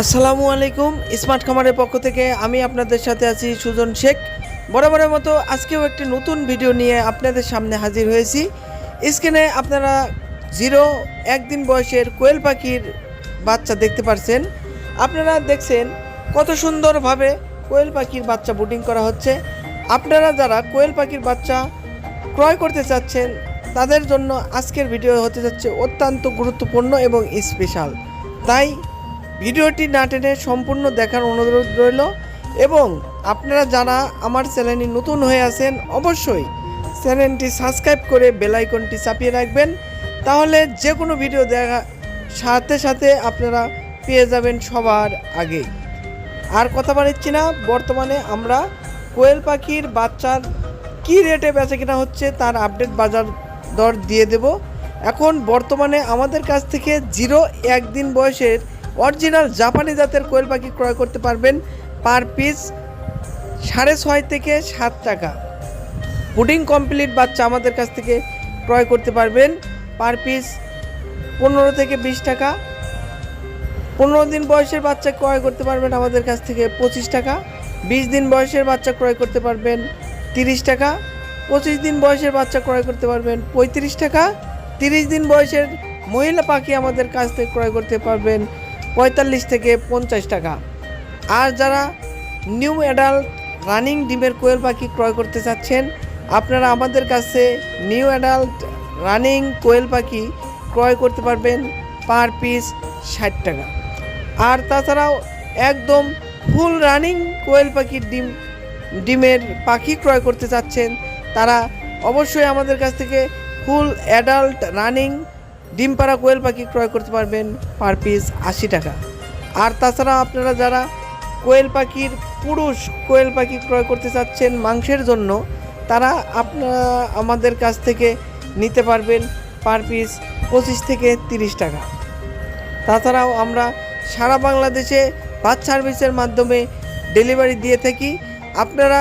আসসালামু আলাইকুম, স্মার্ট খামারের পক্ষ থেকে আমি আপনাদের সাথে আছি সুজন শেখ। বরাবরের মতো আজকেও একটি নতুন ভিডিও নিয়ে আপনাদের সামনে হাজির হয়েছি। স্ক্রিনে আপনারা জিরো, একদিন বয়সের কোয়েল পাখির বাচ্চা দেখতে পারছেন। আপনারা দেখছেন কত সুন্দরভাবে কোয়েল পাখির বাচ্চা বুটিং করা হচ্ছে। আপনারা যারা কোয়েল পাখির বাচ্চা ক্রয় করতে চাচ্ছেন, তাদের জন্য আজকের ভিডিও হতে যাচ্ছে অত্যন্ত গুরুত্বপূর্ণ এবং স্পেশাল। তাই ভিডিওটি না টেনে সম্পূর্ণ দেখার অনুরোধ রইল এবং আপনারা যারা আমার চ্যানেলে নতুন হয়ে আছেন, অবশ্যই চ্যানেলটি সাবস্ক্রাইব করে বেল আইকনটি চাপিয়ে রাখবেন। তাহলে যে কোনো ভিডিও দেখা সাথে সাথে আপনারা পেয়ে যাবেন সবার আগে। আর কথা বাড়িচ্ছি না, বর্তমানে আমরা কোয়েল পাখির বাচ্চার কি রেটে বেচা কেনা হচ্ছে তার আপডেট বাজার দর দিয়ে দেব। এখন বর্তমানে আমাদের কাছ থেকে জিরো একদিন বয়সের অরিজিনাল জাপানি জাতের কোয়েল পাখি ক্রয় করতে পারবেন পার পিস সাড়ে ছয় থেকে সাত টাকা। পুডিং কমপ্লিট বাচ্চা আমাদের কাছ থেকে ক্রয় করতে পারবেন পার পিস পনেরো থেকে বিশ টাকা। পনেরো দিন বয়সের বাচ্চা ক্রয় করতে পারবেন আমাদের কাছ থেকে পঁচিশ টাকা। বিশ দিন বয়সের বাচ্চা ক্রয় করতে পারবেন তিরিশ টাকা। পঁচিশ দিন বয়সের বাচ্চা ক্রয় করতে পারবেন পঁয়ত্রিশ টাকা। তিরিশ দিন বয়সের মহিলা পাখি আমাদের কাছ থেকে ক্রয় করতে পারবেন পঁয়তাল্লিশ থেকে পঞ্চাশ টাকা। আর যারা নিউ অ্যাডাল্ট রানিং ডিমের কোয়েল পাখি ক্রয় করতে চাচ্ছেন, আপনারা আমাদের কাছে নিউ অ্যাডাল্ট রানিং কোয়েল পাখি ক্রয় করতে পারবেন পার পিস ষাট টাকা। আর তাছাড়াও একদম ফুল রানিং কোয়েল পাখির ডিম, ডিমের পাখি ক্রয় করতে চাচ্ছেন, তারা অবশ্যই আমাদের কাছ থেকে ফুল অ্যাডাল্ট রানিং ডিম পাড়া কোয়েল পাখি ক্রয় করতে পারবেন পার পিস আশি টাকা। আর তাছাড়া আপনারা যারা কোয়েল পাখির পুরুষ কোয়েল পাখি ক্রয় করতে চাচ্ছেন মাংসের জন্য, তারা আপনারা আমাদের কাছ থেকে নিতে পারবেন পার পিস পঁচিশ থেকে তিরিশ টাকা। তাছাড়াও আমরা সারা বাংলাদেশে বাস সার্ভিসের মাধ্যমে ডেলিভারি দিয়ে থাকি। আপনারা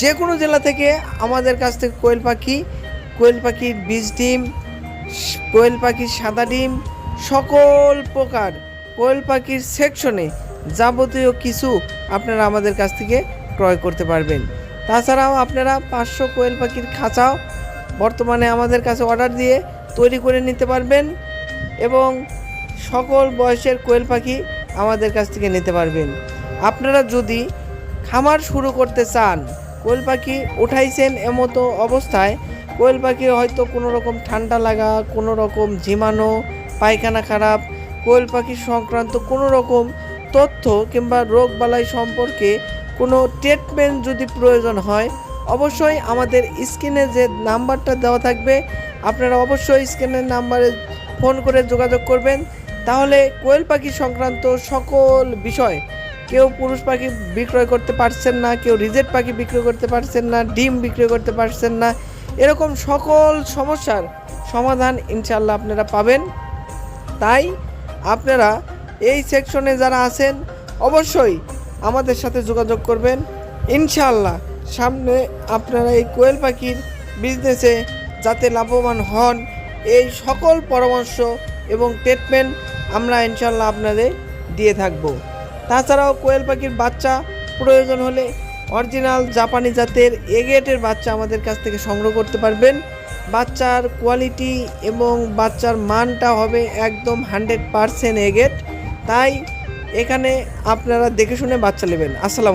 যে কোনো জেলা থেকে আমাদের কাছ থেকে কোয়েল পাখি, কোয়েল পাখির বীজ, ডিম কোয়েল পাখির সাদা ডিম, সকল প্রকার কোয়েল পাখির সেকশনে যাবতীয় কিছু আপনারা আমাদের কাছ থেকে ক্রয় করতে পারবেন। তাছাড়াও আপনারা পাঁচশো কোয়েল পাখির খাঁচাও বর্তমানে আমাদের কাছে অর্ডার দিয়ে তৈরি করে নিতে পারবেন এবং সকল বয়সের কোয়েল পাখি আমাদের কাছ থেকে নিতে পারবেন। আপনারা যদি খামার শুরু করতে চান, কোয়েল পাখি উঠাইছেন এমতো অবস্থায় কোয়েল পাখি হয়তো কোনো রকম ঠান্ডা লাগা, কোনো রকম ঝিমানো, পায়খানা খারাপ। কোয়েল পাখি সংক্রান্ত কোনো রকম তথ্য কিংবা রোগ বালাই সম্পর্কে কোনো ট্রিটমেন্ট যদি প্রয়োজন হয়, অবশ্যই আমাদের স্ক্রিনে যে নাম্বারটা দেওয়া থাকবে, আপনারা অবশ্যই স্ক্রিনের নাম্বারে ফোন করে যোগাযোগ করবেন। তাহলে কোয়েল পাখি সংক্রান্ত সকল বিষয়, কেউ পুরুষ পাখি বিক্রয় করতে পারছেন না, কেউ রিজেট পাখি বিক্রয় করতে পারছেন না, ডিম বিক্রয় করতে পারছেন না এরকম সকল সমস্যার সমাধান ইনশাল্লাহ আপনারা পাবেন। তাই আপনারা এই সেকশনে যারা আছেন, অবশ্যই আমাদের সাথে যোগাযোগ করবেন। ইনশাল্লাহ সামনে আপনারা এই কোয়েল পাখির বিজনেসে যাতে লাভবান হন, এই সকল পরামর্শ এবং ট্রিটমেন্ট আমরা ইনশাল্লাহ আপনাদের দিয়ে থাকব। তাছাড়াও কোয়েল পাখির বাচ্চা প্রয়োজন হলে অরিজিনাল জাপানি জাতের এগেটের বাচ্চা আমাদের কাছ থেকে সংগ্রহ করতে পারবেন। বাচ্চার কোয়ালিটি এবং বাচ্চার মানটা হবে একদম হান্ড্রেড পারসেন্ট এগেট তাই এখানে আপনারা দেখে শুনে বাচ্চা নেবেন। আসসালামু